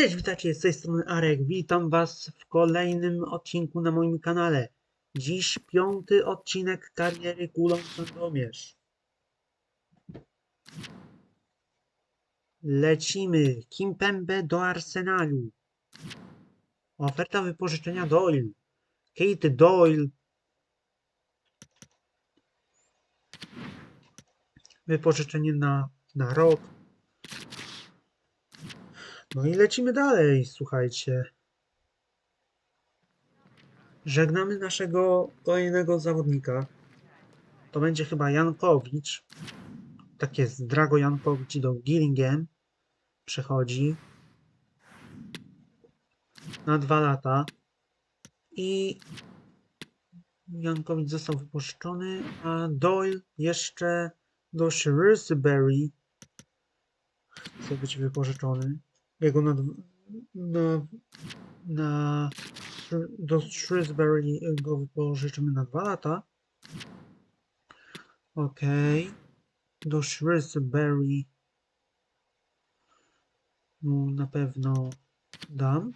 Cześć, witajcie, z tej strony Arek. Witam Was w kolejnym odcinku na moim kanale. Dziś piąty odcinek kariery Kulą Sandomierz. Lecimy. Kimpembe do Arsenalu. Oferta wypożyczenia Doyle. Kate Doyle. Wypożyczenie na, na rok. No i lecimy dalej, słuchajcie. Żegnamy naszego kolejnego zawodnika. To będzie chyba Jankowicz. Tak jest, Drago Jankowicz do Gillingham. Przechodzi. Na dwa lata. I Jankowicz został wypuszczony, a Doyle jeszcze do Shrewsbury chce być wypożyczony. Jego na, na, na do Shrewsbury go wypożyczymy na dwa lata. Ok. Do Shrewsbury mu na pewno dam.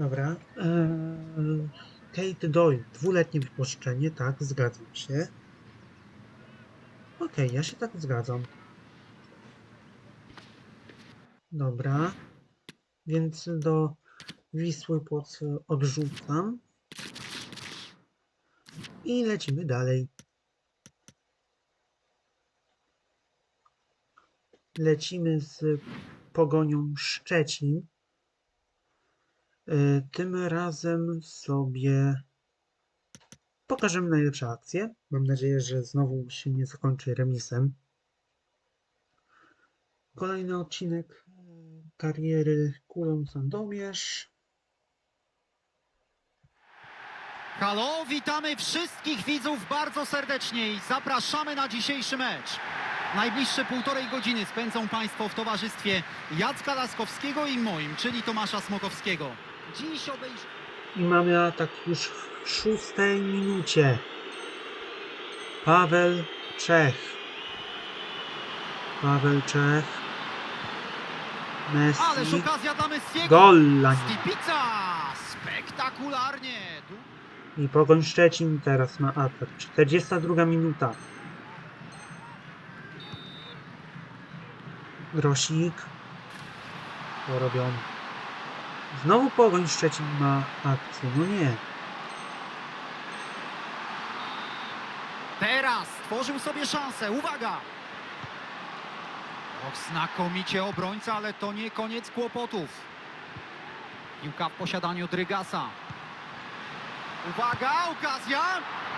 Dobra. Eee, Kate Doyle, dwuletnie wypożyczenie, tak, zgadzam się. Okej, ja się tak zgadzam. Dobra. Więc do Wisły Płoc odrzucam. I lecimy dalej. Lecimy z Pogonią Szczecin. E, Tym razem sobie pokażemy najlepsze akcje. Mam nadzieję, że znowu się nie zakończy remisem. Kolejny odcinek e, kariery Kulą Sandomierz. Halo, witamy wszystkich widzów bardzo serdecznie i zapraszamy na dzisiejszy mecz. Najbliższe półtorej godziny spędzą Państwo w towarzystwie Jacka Laskowskiego i moim, czyli Tomasza Smokowskiego. Dziś obejrz... I mamy atak już w szóstej minucie. Paweł Czech. Paweł Czech. Ależ Messi. okazja dla Messiego! Stipica! Spektakularnie! I Pogoń Szczecin teraz ma atak. 42 minuta. Grosik. Porobiony. Znowu Pogoń Szczecin ma akcję. No nie. Teraz stworzył sobie szansę. Uwaga! Och, znakomicie obrońca, ale to nie koniec kłopotów. Piłka w posiadaniu Drygasa. Uwaga, okazja!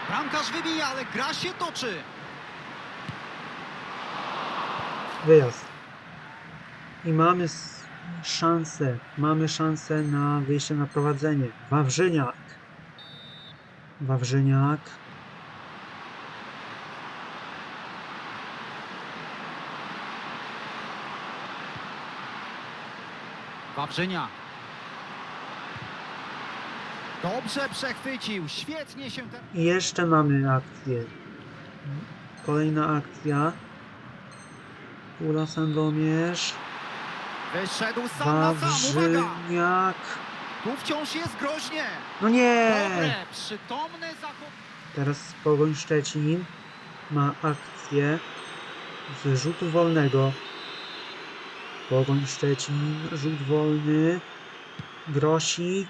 Bramkarz wybija, ale gra się toczy. Wyjazd. I mamy szansę. Mamy szansę na wyjście na prowadzenie. Wawrzyniak. Wawrzyniak. Wawrzynia. Dobrze przechwycił, świetnie się ten... I jeszcze mamy akcję. Kolejna akcja. Ula Sandomierz. Wyszedł sam na sam, uwaga! Wawrzyniak. Tu wciąż jest groźnie. No nie! Dobre, przytomne zachowanie. Teraz Pogoń Szczecin ma akcję z rzutu wolnego. Pogoń Szczecin, rzut wolny. Grosik.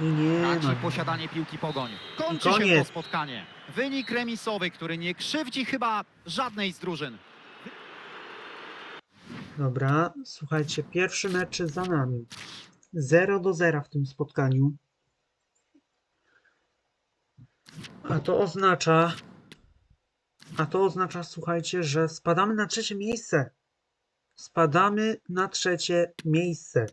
I nie Traci ma. posiadanie piłki Pogoń. Kończy się koniec. to spotkanie. Wynik remisowy, który nie krzywdzi chyba żadnej z drużyn. Dobra, słuchajcie, pierwszy mecz za nami. 0 do 0 w tym spotkaniu. A to oznacza, a to oznacza, słuchajcie, że spadamy na trzecie miejsce. Spadamy na trzecie miejsce.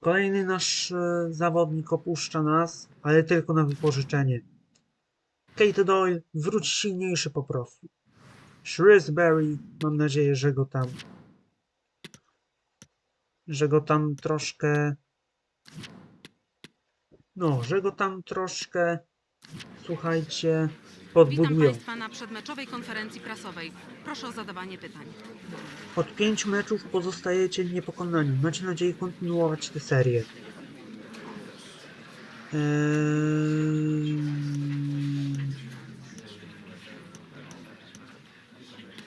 Kolejny nasz e, zawodnik opuszcza nas, ale tylko na wypożyczenie. Kate Doyle wróci silniejszy po prostu. Shrewsbury, mam nadzieję, że go tam że go tam troszkę no, że go tam troszkę słuchajcie Witam podbudują. Państwa na przedmeczowej konferencji prasowej. Proszę o zadawanie pytań. Od pięciu meczów pozostajecie niepokonani. Macie nadzieję kontynuować tę serię. Eee...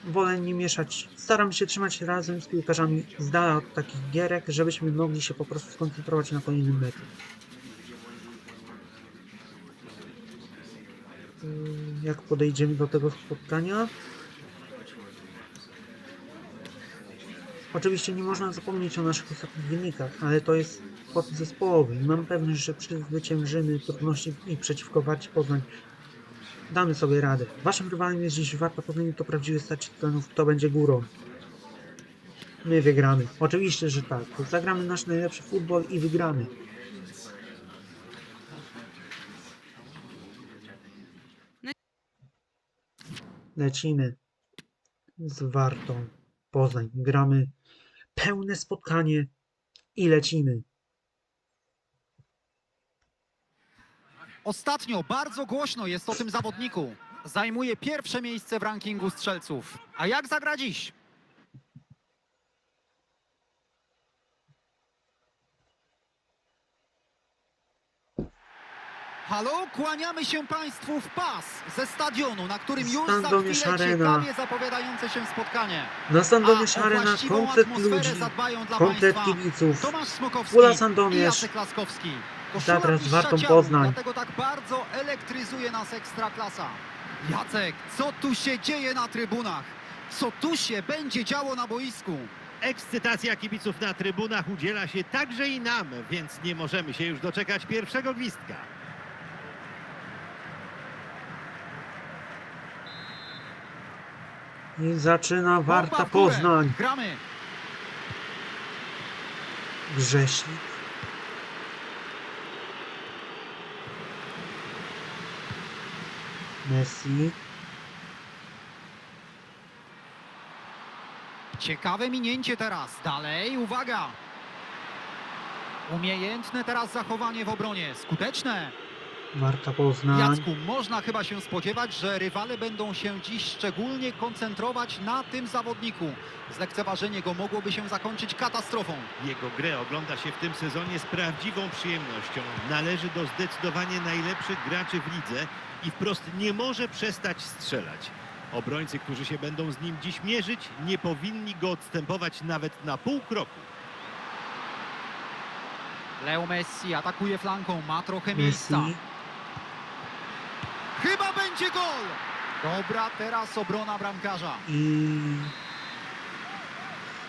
Wolę nie mieszać. Staram się trzymać razem z piłkarzami z dala od takich gierek, żebyśmy mogli się po prostu skoncentrować na kolejnym meczu. Eee, Jak podejdziemy do tego spotkania? Oczywiście nie można zapomnieć o naszych ostatnich wynikach, ale to jest sport zespołowy i mam pewność, że przezwyciężymy trudności i przeciwko Warcie Poznań damy sobie radę. Waszym rywalem jest dziś Warta Poznań, to prawdziwy stać planów, kto będzie górą. My wygramy. Oczywiście, że tak. Zagramy nasz najlepszy futbol i wygramy. Lecimy z Wartą Poznań. Gramy pełne spotkanie i lecimy. Ostatnio bardzo głośno jest o tym zawodniku. Zajmuje pierwsze miejsce w rankingu strzelców. A jak zagra dziś? Halo, kłaniamy się Państwu w pas ze stadionu, na którym już za Sandomierz chwilę Arena. ciekawie zapowiadające się spotkanie. Na A Sandomierz o Arena właściwą komplet atmosferę ludzi, zadbają dla komplet Państwa kibiców. Tomasz Smokowski Ula i Sandomierz. Jacek Laskowski. Koszula Zadra z mistrza Wartą ciał, Poznań. Dlatego tak bardzo elektryzuje nas Ekstraklasa. Jacek, co tu się dzieje na trybunach? Co tu się będzie działo na boisku? Ekscytacja kibiców na trybunach udziela się także i nam, więc nie możemy się już doczekać pierwszego gwizdka. I zaczyna Warta. Poznań. Gramy. Grześnik. Messi. Ciekawe minięcie teraz. Dalej, uwaga. Umiejętne teraz zachowanie w obronie. Skuteczne. Warta Poznań. Jacku, można chyba się spodziewać, że rywale będą się dziś szczególnie koncentrować na tym zawodniku. Zlekceważenie go mogłoby się zakończyć katastrofą. Jego grę ogląda się w tym sezonie z prawdziwą przyjemnością. Należy do zdecydowanie najlepszych graczy w lidze i wprost nie może przestać strzelać. Obrońcy, którzy się będą z nim dziś mierzyć, nie powinni go odstępować nawet na pół kroku. Leo Messi atakuje flanką, ma trochę miejsca. Chyba będzie gol! Dobra, teraz obrona bramkarza. I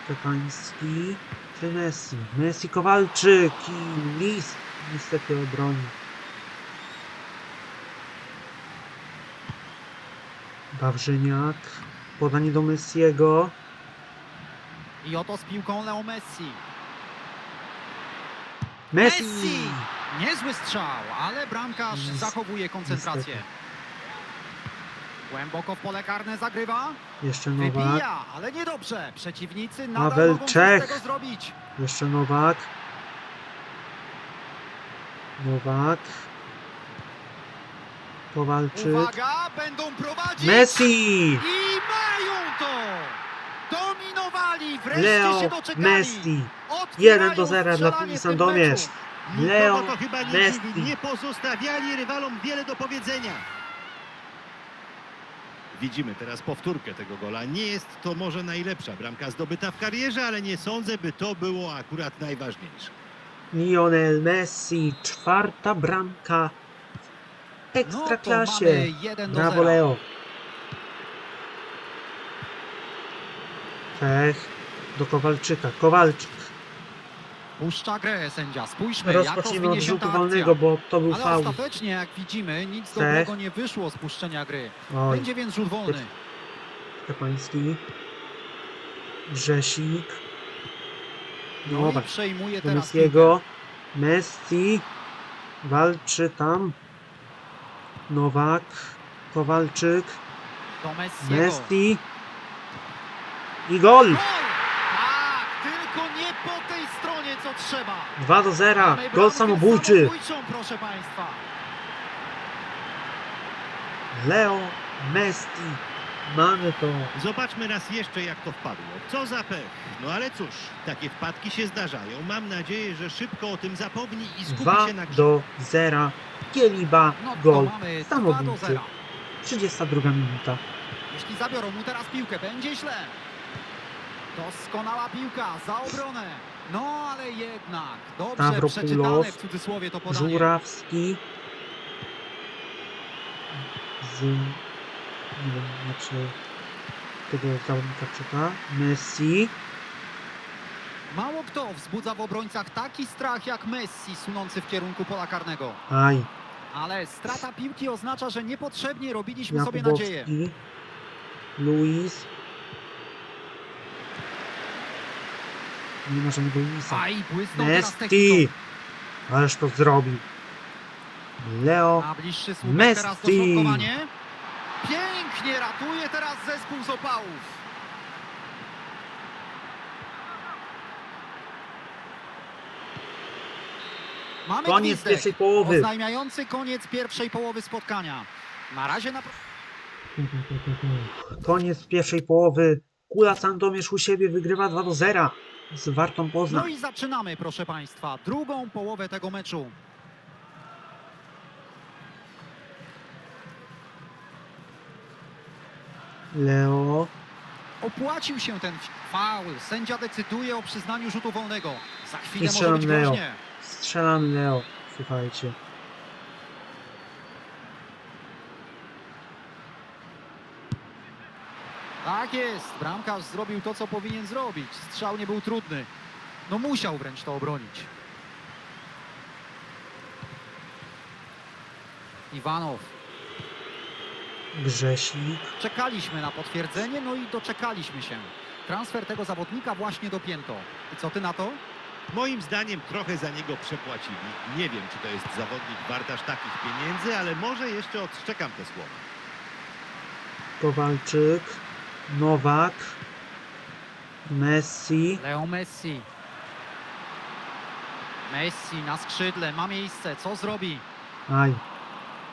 Stefański czy Messi? Messi Kowalczyk i List niestety obroni. Wawrzyniak, podanie do Messiego. I oto z piłką Leo Messi. Messi! Messi! Niezły strzał, ale bramkarz zachowuje koncentrację. Głęboko w pole karne zagrywa. Jeszcze Nowak, Wybija, ale niedobrze. Przeciwnicy nadal Paweł mogą Czech. tego zrobić. jeszcze Nowak. Nowak. Kowalczyk. Uwaga, będą prowadzić. Messi! I mają to! Dominowali, wreszcie Leo się doczekali. Messi. Otwierają 1 do 0 dla strzelanie w tym Sandomierz. meczu. Leo Nikogo to chyba nie Messi. dziwi. Nie pozostawiali rywalom wiele do powiedzenia. Widzimy teraz powtórkę tego gola. Nie jest to może najlepsza bramka zdobyta w karierze, ale nie sądzę, by to było akurat najważniejsze. Lionel Messi, czwarta bramka w No ekstraklasie. mamy 1 do Brawo 0. Leo. Czech do Kowalczyka. Kowalczyk. Puszcza grę sędzia. Spójrzmy, jak Rozpocznijmy rozwinie od się rzutu ta wolnego, akcja. bo to był Ale faul. ostatecznie, jak widzimy, nic Cech. dobrego nie wyszło z puszczenia gry. Oj, Będzie więc rzut wolny. Stefański. Grzesik. No i Nowak przejmuje teraz Messiego. Messi walczy tam. Nowak, Kowalczyk, Do Messiego. Messi i gol! Gol! Tak, tylko nie po tej stronie, co trzeba. 2 do 0, Mamy gol samobójczy. proszę Państwa. Leo Messi. Mamy to. Zobaczmy raz jeszcze, jak to wpadło. Co za pech. No ale cóż, takie wpadki się zdarzają. Mam nadzieję, że szybko o tym zapomni i skupi 2 się na grze. do 0. Kieliba, No gol mamy 2 do samobójczy. 0. 32 minuta. Jeśli zabiorą mu teraz piłkę, będzie źle. Doskonała piłka za obronę. No ale jednak dobrze przeczytane w cudzysłowie to podanie. Żurawski. Z... Nie wiem, się tego zawodnika czyta. Messi. Mało kto wzbudza w obrońcach taki strach jak Messi sunący w kierunku pola karnego. Aj. Ale strata piłki oznacza, że niepotrzebnie robiliśmy sobie nadzieję. Jakubowski. Luis. Nie ma żadnego Luisa. Aj, błysnął teraz. Ależ to zrobił. Leo. Na bliższy słupek Messi. dośrodkowanie. Pięknie ratuje teraz zespół z opałów. Mamy Koniec gwizdek, pierwszej połowy. oznajmiający koniec pierwszej połowy spotkania. Na razie na... Koniec pierwszej połowy. Kula Sandomierz u siebie wygrywa 2 do 0 z Wartą No Poznań. i zaczynamy, proszę Państwa, drugą połowę tego meczu. Leo. Opłacił się ten faul. Sędzia decyduje o przyznaniu rzutu wolnego. Za chwilę I może strzelam być Leo. groźnie. Strzelam Leo. Słuchajcie. Tak jest, bramkarz zrobił to, co powinien zrobić. Strzał nie był trudny. No musiał wręcz to obronić. Iwanow. Grzesik. Czekaliśmy na potwierdzenie, no i doczekaliśmy się. Transfer tego zawodnika właśnie dopięto. I co ty na to? Moim zdaniem trochę za niego przepłacili. Nie wiem, czy to jest zawodnik wart aż takich pieniędzy, ale może jeszcze odszczekam te słowa. Kowalczyk. Nowak. Messi. Leo Messi. Messi na skrzydle, ma miejsce, co zrobi? Aj.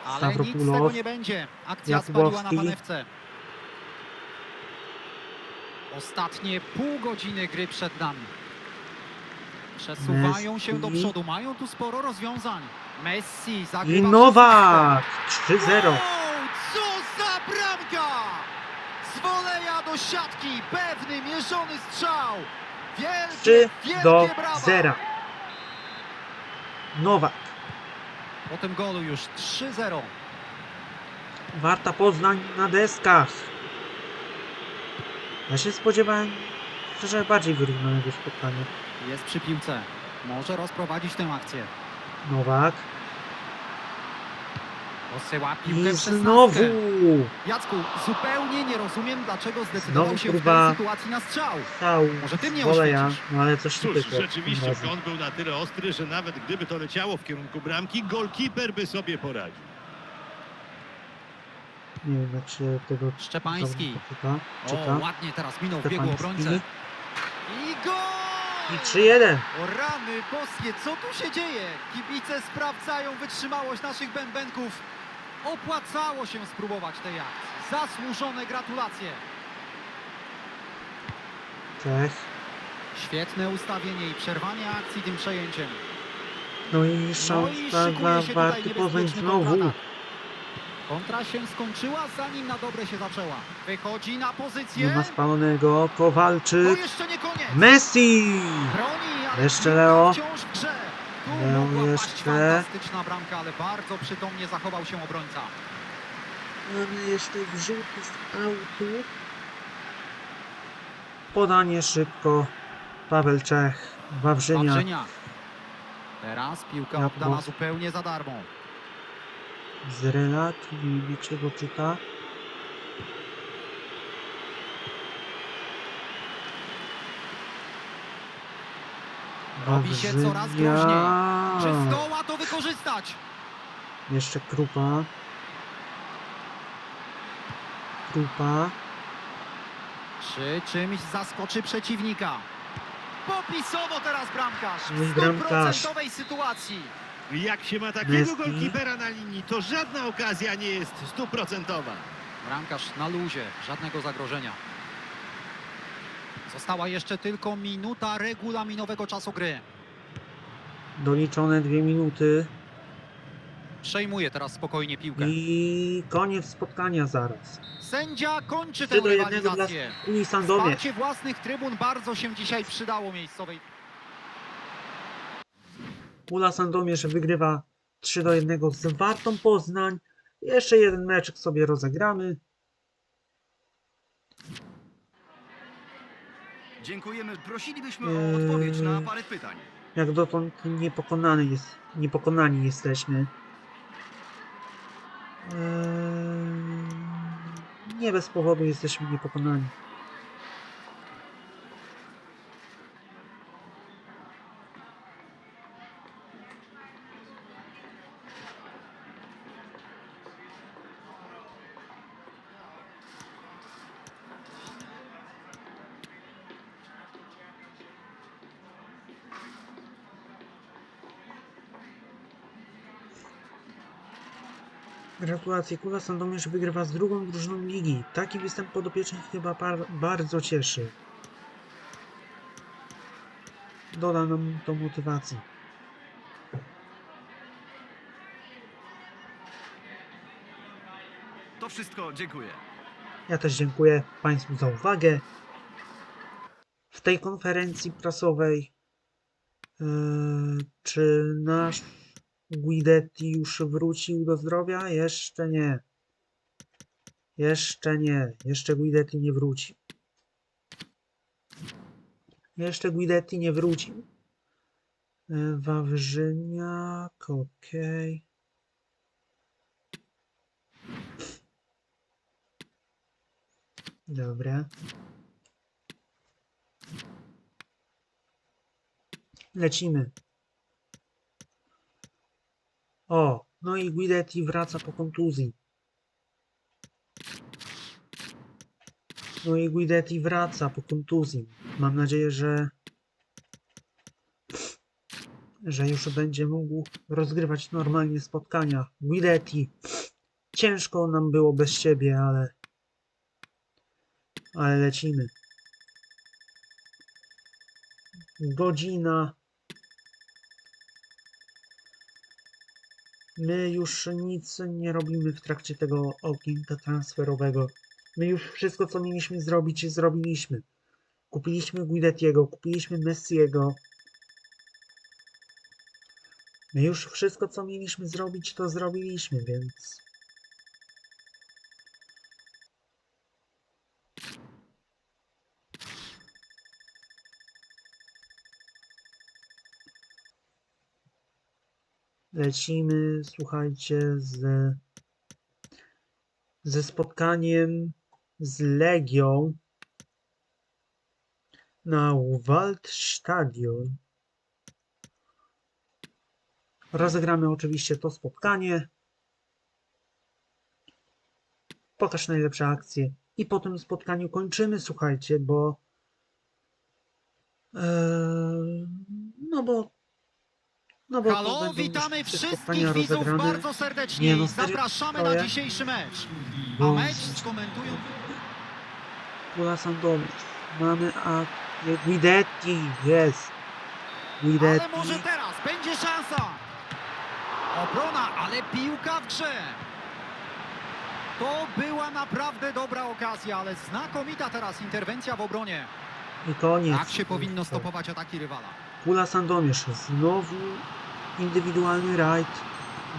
Ale nic z tego Stavropoulos. nie będzie. Akcja spaliła na Jakubowski. panewce. Ostatnie pół godziny gry przed nami. Przesuwają się do Messi. przodu, mają tu sporo rozwiązań. Messi I zagrywa Nowak. 3-0. Wow, co za bramka! Z woleja do siatki, pewny, mierzony strzał. 3 Wielkie, wielkie do brawa! 0. Nowak. Po tym golu już 3-0. Warta Poznań na deskach. Ja się spodziewałem szczerze bardziej wyrównanego spotkania. Jest przy piłce. Może rozprowadzić tę akcję. Nowak. Posyła piłkę I w znowu. szesnastkę. Jacku, zupełnie nie rozumiem, dlaczego zdecydował Znowu się w tej sytuacji na strzał. Stał Może ty mnie oświecisz? no ale coś nie Cóż, pykło. rzeczywiście kąt był na tyle ostry, że nawet gdyby to leciało w kierunku bramki, golkiper by sobie poradził. Nie wiem jak się tego Szczepański. czyta. O, czyta. ładnie teraz minął w biegu obrońcę. I gol! I 3-1. O rany boskie, co tu się dzieje? Kibice sprawdzają wytrzymałość naszych bębenków. Opłacało się spróbować tej akcji. Zasłużone gratulacje. Czech. Świetne ustawienie i przerwanie akcji tym przejęciem. No i No i szansa dla Poznań znowu. Kontra się skończyła, zanim na dobre się zaczęła. Wychodzi na Nie pozycję. ma spalonego. Kowalczyk. jeszcze nie koniec. Messi! Broni, Jeszcze Leo. Tu jeszcze. fantastyczna bramka, ale bardzo przytomnie zachował się obrońca. Mamy jeszcze wrzuty z autu. Podanie szybko. Paweł Czech. Wawrzynia. Wawrzynia. Teraz piłka Jakubowski. oddana zupełnie za darmo. Z relat. Nie czego czyta. Robi się coraz groźniej. Czy zdoła to wykorzystać? Jeszcze Krupa. Krupa. Czy czymś zaskoczy przeciwnika? Popisowo teraz bramkarz w bramkarz. stuprocentowej sytuacji. Jak się ma takiego golkipera na linii, to żadna okazja nie jest stuprocentowa. Bramkarz na luzie, żadnego zagrożenia. Została jeszcze tylko minuta regulaminowego czasu gry. Doliczone dwie minuty. Przejmuje teraz spokojnie piłkę. I koniec spotkania zaraz. Sędzia kończy tę 3 do 1 dla rywalizację. Sandomierz. Wsparcie własnych trybun bardzo się dzisiaj przydało miejscowej. Kula Sandomierz wygrywa 3 do 1 z Wartą Poznań. Jeszcze jeden meczek sobie rozegramy. Dziękujemy. Prosilibyśmy Eee. o odpowiedź na parę pytań. Jak dotąd niepokonany jest, niepokonani jesteśmy. Eee, nie bez powodu jesteśmy niepokonani. Gratulacje, Kula Sandomierz wygrywa z drugą drużyną ligi. Taki występ podopiecznych chyba bardzo cieszy. Doda nam to motywacji. To wszystko. Dziękuję. Ja też dziękuję Państwu za uwagę. W tej konferencji prasowej yy, czy nasz Guidetti już wrócił do zdrowia? Jeszcze nie. Jeszcze nie. Jeszcze Guidetti nie wrócił. Jeszcze Guidetti nie wrócił. Yy, Wawrzyniak, okej. Dobra. Lecimy. O, no i Guidetti wraca po kontuzji. No i Guidetti wraca po kontuzji. Mam nadzieję, że że już będzie mógł rozgrywać normalnie spotkania. Guidetti, ciężko nam było bez ciebie, ale ale lecimy. Godzina. My już nic nie robimy w trakcie tego okienka transferowego. My już wszystko, co mieliśmy zrobić, zrobiliśmy. Kupiliśmy Guidettiego, kupiliśmy Messiego. My już wszystko, co mieliśmy zrobić, to zrobiliśmy, więc... lecimy, słuchajcie, z, ze spotkaniem z Legią na Waldstadion. Rozegramy oczywiście to spotkanie. Pokaż najlepsze akcje. I po tym spotkaniu kończymy, słuchajcie, bo Eee, no bo no bo to Halo, będą witamy wszystkich spotkania widzów rozegrane. bardzo serdecznie. Nie, no serio, Zapraszamy to na ja- dzisiejszy mecz. A Bo mecz skomentują Kula Sandomierz. Mamy a Guidetti, jest. Guidetti. Ale może teraz będzie szansa. Obrona, ale piłka w grze. To była naprawdę dobra okazja, ale znakomita teraz interwencja w obronie. I koniec. Tak się powinno stopować ataki rywala. Kula Sandomierz. Znowu indywidualny rajd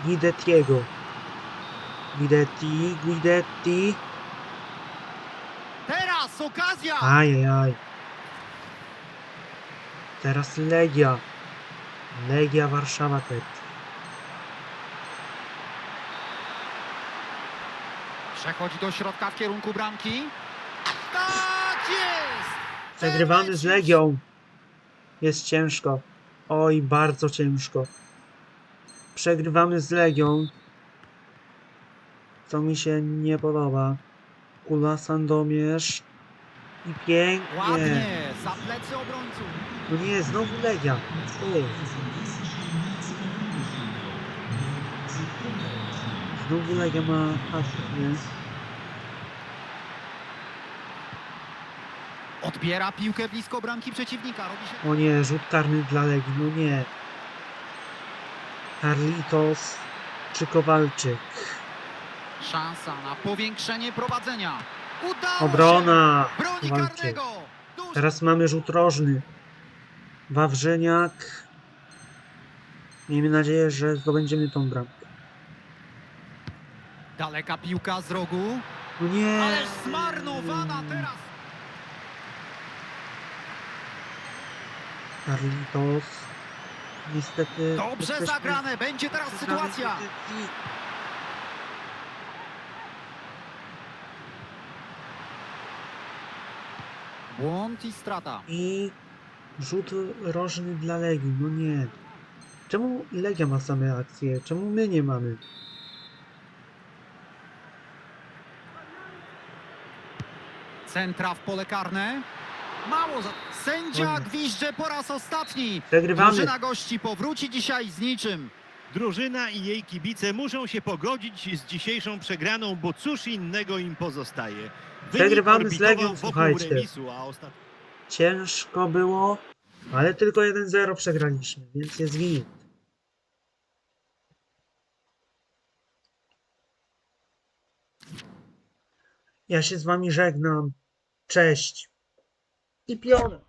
Guidettiego. Guidetti, Guidetti. Teraz okazja! Ajajaj. Teraz Legia. Legia Warszawa Tet. Przechodzi do środka w kierunku bramki. Tak jest! Przegrywamy z Legią. Jest ciężko. Oj, bardzo ciężko. Przegrywamy z Legią. Co mi się nie podoba. Kula Sandomierz. I pięknie. Ładnie, za plecy obrońców. No nie, znowu Legia. Ej. Znowu Legia ma hasło, nie? Odbiera piłkę blisko bramki przeciwnika. Robi się... O nie, rzut karny dla Legii, no nie. Carlitos czy Kowalczyk? Szansa na powiększenie prowadzenia. Udało Obrona! Kowalczyk. Teraz mamy rzut rożny. Wawrzyniak. Miejmy nadzieję, że zdobędziemy tą bramkę. Daleka piłka z rogu. No nie! Ależ zmarnowana teraz. Carlitos. Niestety... Dobrze zagrane. Będzie teraz sytuacja. Błąd i strata. I rzut rożny dla Legii, no nie. Czemu Legia ma same akcje? Czemu my nie mamy? Centra w pole karne. Mało za... Sędzia Oj. gwizdże po raz ostatni. Przegrywamy. Drużyna gości powróci dzisiaj z niczym. Drużyna i jej kibice muszą się pogodzić z dzisiejszą przegraną, bo cóż innego im pozostaje. Wynik Przegrywamy z orbitował Legią, wokół słuchajcie. remisu, a ostat... Ciężko było, ale tylko 1-0 przegraliśmy, więc jest git. Ja się z wami żegnam. Cześć. I piona.